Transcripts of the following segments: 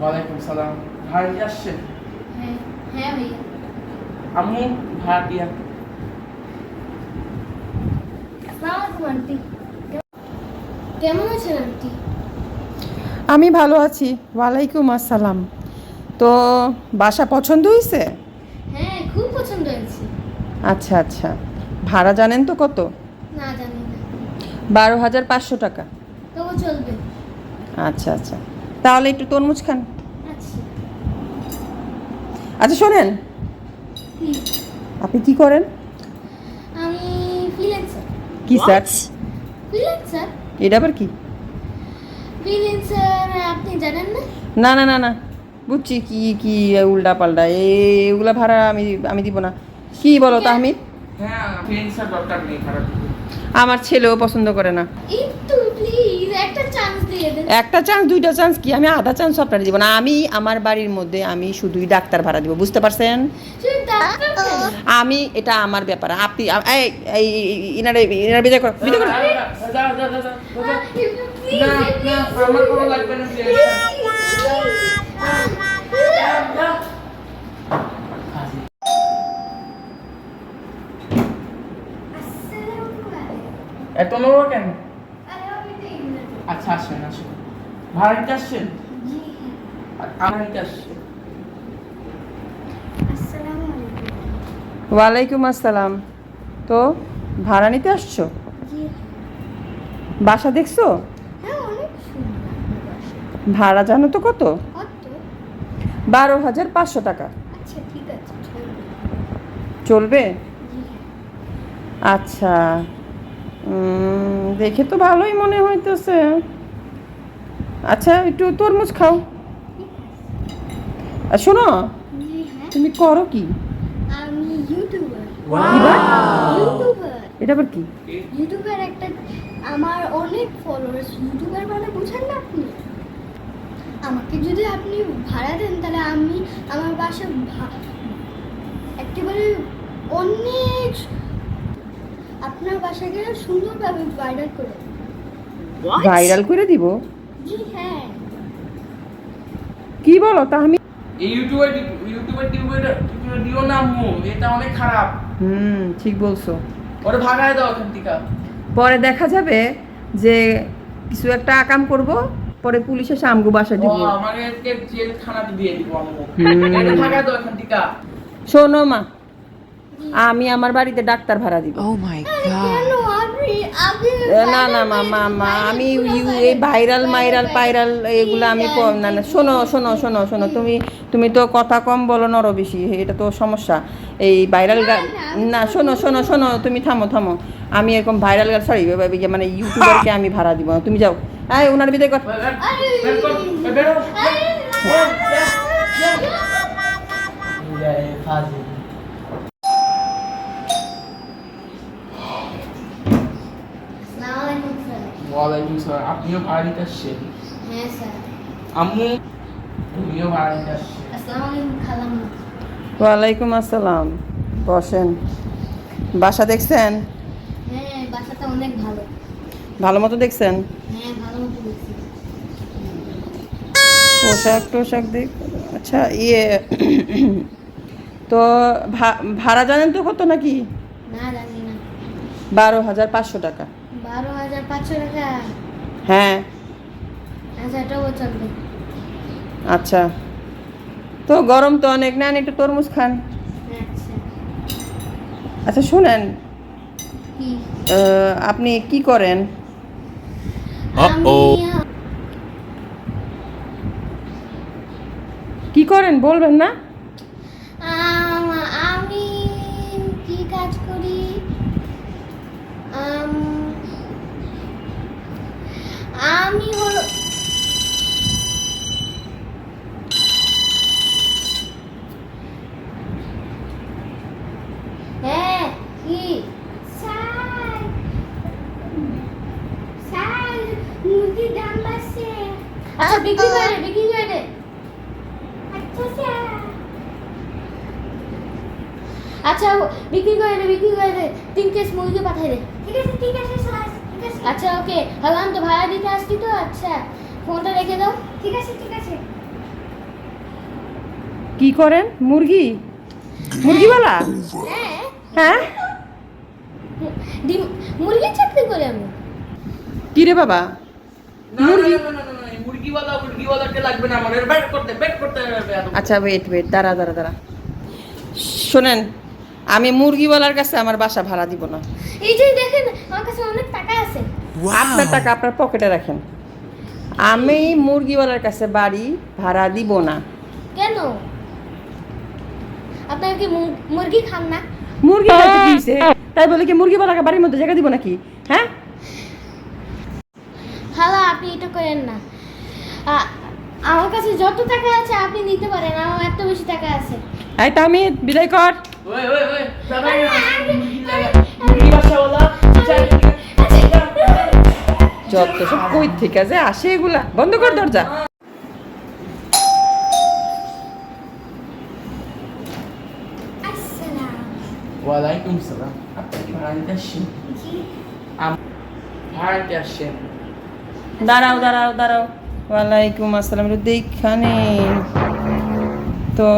ওয়ালাইকুম সালাম। কি আসছেন হ্যাঁ হ্যাঁ ভাইয়া। আম্মু ভাড়া দিয়া আন্টি। কেমন আছেন আন্টি? আমি ভালো আছি। ওয়ালাইকুম আসসালাম। তো বাসা পছন্দ হয়েছে? হ্যাঁ খুব পছন্দ হয়েছে। আচ্ছা আচ্ছা। ভাড়া জানেন তো কত? না জানি না। বারো হাজার পাঁচশো টাকা। তবু চলবে। আচ্ছা আচ্ছা। তাহলে একটু তরমুজ খান। আচ্ছা। আচ্ছা শোনেন। আপনি কি করেন? আমি ফ্রিল্যান্সার কি স্যার? ফ্রিল্যান্সার এটা আবার কি? ফ্রিল্যান্সার আপনি জানেন না? না না না না। বুঝছি কি কি উল্টা পাল্টা। এগুলা ভাড়া আমি আমি দিব না। কি বলো তাহমিদ? হ্যাঁ ফ্রেন্ডসের দরকার নেই ভাড়া আমার ছেলেও পছন্দ করে না একটা চান্স দিয়ে দেন একটা চান্স দুইটা চান্স কি আমি আধা চান্স আপনার দিব না আমি আমার বাড়ির মধ্যে আমি শুধুই ডাক্তার ভাড়া দিব বুঝতে পারছেন? আমি এটা আমার ব্যাপার আপনি এই এই ইনারে ইনারে বিদায় করো বিদায় করো না, না, আমার কোনো লাগবে না, এত নোংরা কেন? আচ্ছা আসেন আসেন। ভাড়া আসছেন? আমার নিতে আসছেন? ওয়ালাইকুম আসসালাম। তো ভাড়া নিতে আসছো বাসা দেখছ? হ্যাঁ অনেক সুন্দর। ভাড়া জানো তো কত? কত? বারো হাজার পাঁচশো টাকা। আচ্ছা চলবে। আচ্ছা। দেখে তো ভালোই মনে হইতেছে। আচ্ছা একটু তরমুজ খাও। আর শোনো তুমি করো কি? আমি ইউটিউবার। এটা আবার কি? ইউটিউবার একটা আমার অনেক ফলোয়ার্স ইউটিউবার মানে বুঝেন না আপনি? আমাকে যদি আপনি ভাড়া দেন তাহলে আমি আমার বাসা একেবারে অনেক আপনার বাসাকে সুন্দরভাবে ভাইরাল করে ভাইরাল করে দিব? জি হ্যাঁ। কি বলো তা আমি এই ইউটিউবে ইউটিউবে টিউবে দিও না এটা অনেক খারাপ। হুম ঠিক বলছো। ওরে ভাগায় দাও পরে দেখা যাবে যে কিছু একটা আকাম করব পরে পুলিশ এসে আমগো বাসা দিব ও, আমাকে আজকে জেলখানাতে দিয়ে দিব এটা ভাগায় দাও এখান থেকে। শোনো মা আমি আমার বাড়িতে ডাক্তার ভাড়া দিব। Oh না না মা মা মা আমি ইউ এই ভাইরাল মাইরাল পাইরাল এগুলো আমি না না শোনো শোনো শোনো শোনো তুমি তুমি তো কথা কম বলো নরো বেশি এটা তো সমস্যা। এই ভাইরাল না শোনো শোনো শোনো তুমি থামো থামো। আমি এরকম ভাইরাল সরি মানে ইউটিউবারকে আমি ভাড়া দিব। না। তুমি যাও। এই ওনার বিদায় কর। আপনিও ভাড়া আসছেন হ্যাঁ স্যার। আম্মু তুমিও নিতে আসছেন আসসালামু আলাইকুম খালাম্মা। ওয়ালাইকুম আসসালাম। বসেন। বাসা দেখছেন? হ্যাঁ বাসাটা অনেক ভালো। ভালো মতো দেখছেন? হ্যাঁ ভালো মতো দেখছি। পোশাক টোশাক দেখ আচ্ছা ইয়ে তো ভা- ভাড়া জানেন তো কত নাকি? না জানি না। বারো হাজার পাঁচশো টাকা। বারো হাজার পাঁচশো টাকা। হ্যাঁ। আচ্ছা আচ্ছা। তো গরম তো অনেক। নেন একটু তরমুজ খান। আচ্ছা। আচ্ছা শুনেন। আপনি কি করেন? কি করেন? বলবেন না আম- আমি কি কাজ করি আম, আমি হলো হ্যাঁ কি স্যার স্যার মুরগির দাম বাড়ছে আচ্ছা বিক্রি করে বিক্রি করে আচ্ছা স্যার আচ্ছা বিক্রি করে দে বিক্রি করে দে তিন কেস মুরগি পাঠাই দে ঠিক আছে ঠিক আছে স্যার ঠিক আছে আচ্ছা ওকে। ভাবলাম তো ভাড়া দিতে আসছি তো আচ্ছা। ফোনটা রেখে দাও। ঠিক আছে ঠিক আছে। কি করেন? মুরগি? মুরগিওয়ালা? হ্যাঁ। হ্যাঁ? ডিম মুরগির চাকরি করি আমি। কি রে বাবা? মুরগিওয়ালা মুরগিওয়ালাকে লাগবে না আমার ব্যাট করতে ব্যাট করতে আচ্ছা ওয়েট ওয়েট দাঁড়া দাঁড়া দাঁড়া। শোনেন আমি মুরগিওয়ালার কাছে আমার বাসা ভাড়া দিব না। এই যে দেখেন আমার কাছে অনেক টাকা আছে। আপনার টাকা আপনার পকেটে রাখেন। আমি মুরগিওয়ালার কাছে বাড়ি ভাড়া দিব না। কেন? আপনারা কি মুরগি খান না? মুরগি খাইতে হইছে? তাই বলে কি মুরগিওয়ালাকে বাড়ির মধ্যে জায়গা দিব নাকি? হ্যাঁ? খালা আপনি এটা করেন না। আমার কাছে যত টাকা আছে আপনি নিতে পারেন। আমার এত বেশি টাকা আছে। এই তো আমি বিদায় কর। ওই ওই ওই। দাদা যত সব কই ঠিক আছে আসে এগুলা। বন্ধ কর দরজা। ওয়ালাইকুম সালাম। আপনি কি ভাড়া নিতে আসছেন? ভাড়া নিতে আসছেন। দাঁড়াও দাঁড়াও দাঁড়াও। ওয়ালাইকুম আসসালাম। একটু দেখা তো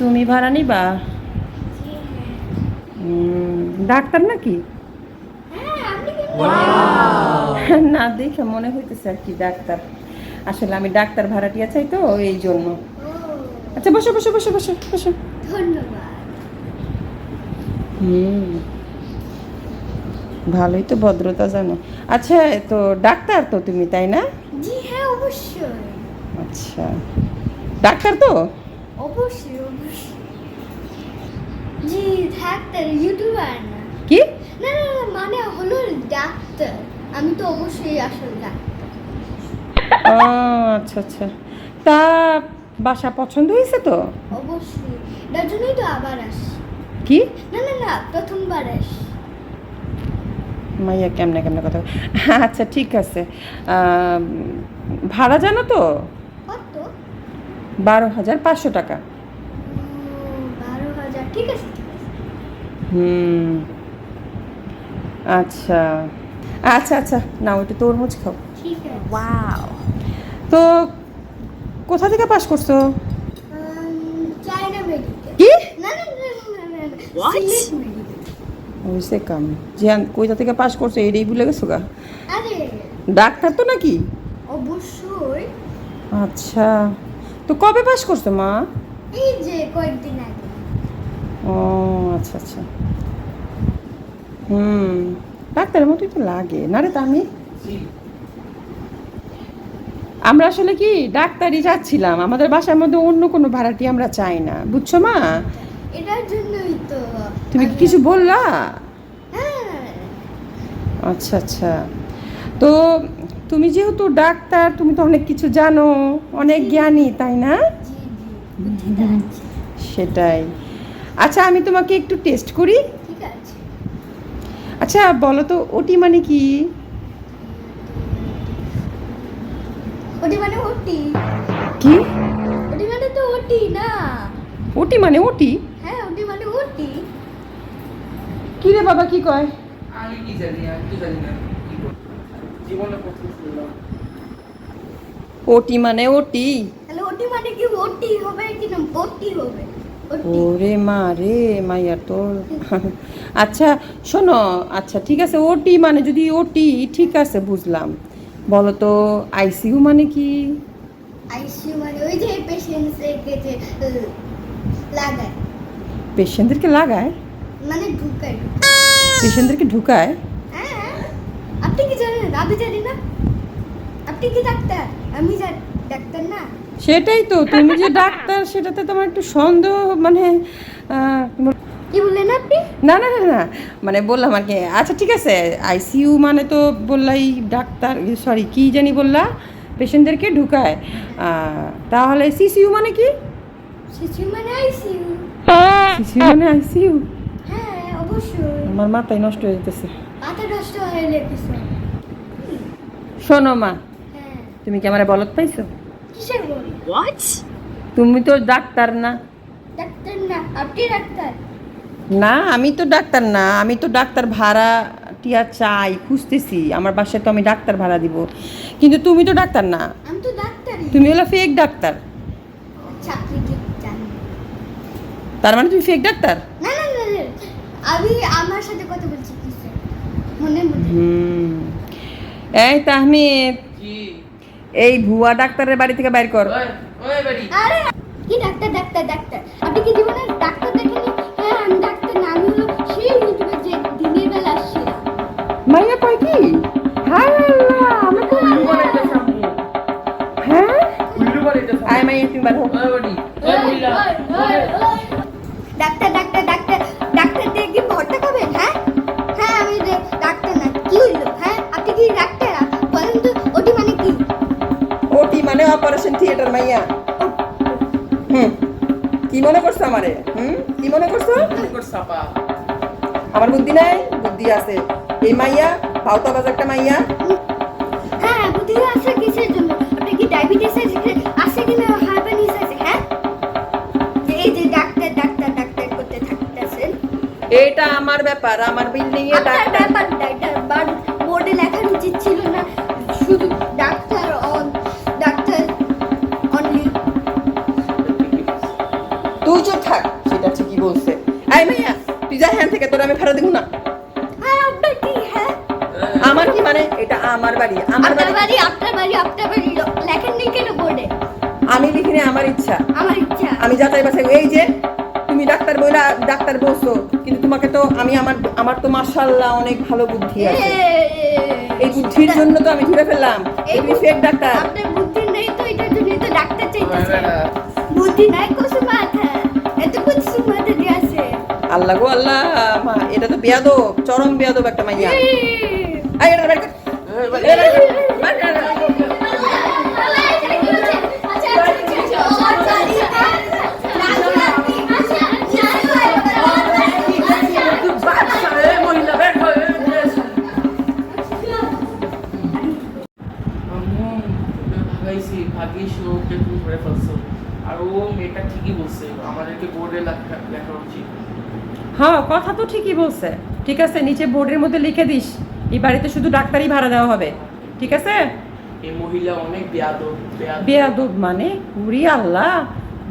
তুমি ভাড়া নিবা? ডাক্তার নাকি? না দেখে মনে হইতেছে আর কি ডাক্তার। আসলে আমি ডাক্তার ভাড়াটিয়া চাই তো এই জন্য। আচ্ছা বসো বসো বসো বসো বসো। ধন্যবাদ হুম। ভালোই তো ভদ্রতা জানো। আচ্ছা তো ডাক্তার তো তুমি তাই না? জি হ্যাঁ অবশ্যই। আচ্ছা। ডাক্তার তো? অবশ্যই অবশ্যই। জি ডাক্তার ইউটিউবার না? কি? না না না, মানে হলো ডাক্তার। আমি তো অবশ্যই আসল ডাক্তার। ও আচ্ছা আচ্ছা। তা বাসা পছন্দ হয়েছে তো? অবশ্যই। এটার জন্যই তো আবার আসি কি? না না না প্রথমবার আসি মাইয়া কেমনে কেমনে কথা আচ্ছা ঠিক আছে। ভাড়া জানো তো? বারো হাজার পাঁচশো টাকা। বারো হাজার ঠিক আছে হুম। আচ্ছা। আচ্ছা আচ্ছা না ওইটা তরমুজ খাও। ঠিক তো কোথা থেকে পাস করছ? উম, চায়না মেডিকেল কি? ওইসে কাম। জিয়ান কোথা থেকে পাস করছ? এটাই ভুলে গেছো গা? ডাক্তার তো নাকি? অবশ্যই। আচ্ছা। তো কবে পাস করছ মা? এই যে কয়েকদিন আগে। ও আচ্ছা আচ্ছা। হুম ডাক্তারের মতোই তো লাগে। না রে তামি? আমরা আসলে কি ডাক্তারই যাচ্ছিলাম আমাদের বাসার মধ্যে অন্য কোনো ভাড়াটি আমরা চাই না। বুঝছ মা? এটার জন্যই তো তুমি কি কিছু বললা? হ্যাঁ। আচ্ছা আচ্ছা। তো তুমি যেহেতু ডাক্তার তুমি তো অনেক কিছু জানো অনেক জ্ঞানী তাই না? সেটাই। আচ্ছা আমি তোমাকে একটু টেস্ট করি। আচ্ছা বলো তো ওটি মানে কি? ওটি মানে ওটি কি? ওটি মানে তো ওটি না। ওটি মানে ওটি হ্যাঁ ওটি মানে ওটি কি রে বাবা কি কয়? আমি কি জানি আমি তো জানি না। কি। জীবনে প্রথম শুনলাম। ওটি মানে ওটি? তাহলে ওটি মানে কি? ওটি হবে কি না? ওটি হবে। ওরে মা রে মাইয়া তোর। আচ্ছা শোনো আচ্ছা ঠিক আছে ওটি মানে যদি ওটি ঠিক আছে বুঝলাম। বলো তো আইসিইউ মানে কি? আইসিইউ মানে ওই যে পেশেন্টসকে যে লাগায়। পেশেন্টদেরকে লাগায়? মানে ঢুকায়। পেশেন্টদেরকে ঢুকায়? আপনি কি জানেন? আমি জানি না। আপনি কি ডাক্তার? আমি ডাক্তার না। সেটাই তো তুমি যে ডাক্তার সেটাতে তোমার একটু সন্দেহ মানে কি বললেন আপনি? না না না না মানে বললাম আর কি আচ্ছা ঠিক আছে আইসিইউ মানে তো বললাই ডাক্তার সরি কি জানি বললা? পেশেন্টদেরকে ঢুকায়। তাহলে সিসিইউ মানে কি? শিশু মানে আইসিইউ সিসিইউ মানে আইসিইউ হ্যাঁ অবশ্যই। আমার মাথায় নষ্ট হয়ে যেতেছে। নষ্ট হয়ে লেগেছে শোনো মা হ্যাঁ। তুমি কি আমার বলত পাইছো? কিসের বল তুমি তো ডাক্তার না। ডাক্তার না আপনি ডাক্তার? না আমি তো ডাক্তার না আমি তো ডাক্তার ভাড়া টিয়া চাই খুঁজতেছি। আমার বাসায় তো আমি ডাক্তার ভাড়া দিব। কিন্তু তুমি তো ডাক্তার না। আমি তো ডাক্তারই। তুমি হলো ফেক ডাক্তার। চাকরি ঠিক জানি না। তার মানে তুমি ফেক ডাক্তার? না না না। আমি আমার সাথে কথা বলছি। এই তাহমিদ জি এই ভুয়া ডাক্তারের বাড়ি থেকে বাইর কর। কি doctor doctor doctor? Operation theatre মাইয়া। হুম। কি মনে করছ আমারে? হুম? কি মনে করছ? আমার বুদ্ধি নাই? বুদ্ধি আছে। এই মাইয়া পাউতাবাজ একটা মাইয়া। হ্যাঁ বুদ্ধি আছে কিসের জন্য? আপনি কি ডায়াবেটিস আছে কি? না? হাইপারনিস আছে হ্যাঁ? এই যে ডাক্তার ডাক্তার ডাক্তার করতে থাকতেছেন এটা আমার ব্যাপার। আমার বিল্ডিং এ ডাক্তার ব্যাপার ডাক্তার বার বোর্ডে লেখা উচিত ছিল না। যা হ্যান থেকে তোর আমি ফেরত দিব না। হ্যাঁ হ্যাঁ? আমার কি মানে? এটা আমার বাড়ি আমার আপনার বাড়ি বাড়ি আপনার বাড়ি আপনার বাড়ি লেখেন নি কেন বোর্ডে? আমি লিখিনি আমার ইচ্ছা। আমার ইচ্ছা। আমি যাচাই বাছাই এই যে তুমি ডাক্তার বইলা ডাক্তার বলছো কিন্তু তোমাকে তো আমি আমার আমার তো মাশাআল্লাহ অনেক ভালো বুদ্ধি আছে। এই বুদ্ধির জন্য তো আমি ধরে ফেললাম। এই তুমি ফেক ডাক্তার। আপনার বুদ্ধি নেই তো এটার জন্যই তো ডাক্তার চাইতেছে। বুদ্ধি নাই কোসু মাথা এত দিয়ে আছে আল্লাহ গো আল্লাহ মা, এটা তো বেয়াদব চরম বেয়াদব একটা মাইয়া। আই এটা হ্যাঁ কথা তো ঠিকই বলছে। ঠিক আছে নিচে বোর্ডের মধ্যে লিখে দিস এই বাড়িতে শুধু ডাক্তারই ভাড়া দেওয়া হবে। ঠিক আছে? এই মহিলা অনেক বেয়াদব বেয়াদব। মানে? উরি আল্লাহ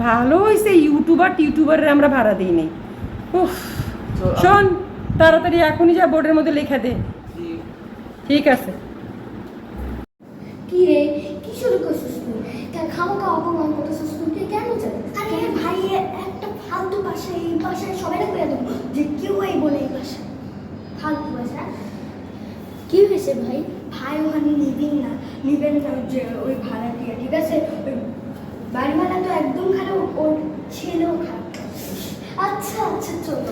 ভালো হয়েছে ইউটিউবার টিউটিউবারের আমরা ভাড়া দিইনি উফ তো শোন তাড়াতাড়ি এখনই যা বোর্ডের মধ্যে লিখে দে। ঠিক আছে। কি রে কি শুরু করছিস তুই? কেন খামোকা অপমান করতেছিস তুই তুই কেন জানিস আরে ভাই এ একটা ফালতু ভাষা এই ভাষায় সবাই করে দেবো যে কেউ এই বলে এই ভাষা ফালতু ভাষা হয়েছে ভাই ভাই ওখানে নিবেন না নিবেন না, যে ওই ভাড়া দিয়ে ঠিক আছে ওই বাড়িওয়ালা তো একদম খারাপ, ওর ছেলেও খারাপ আচ্ছা আচ্ছা চল।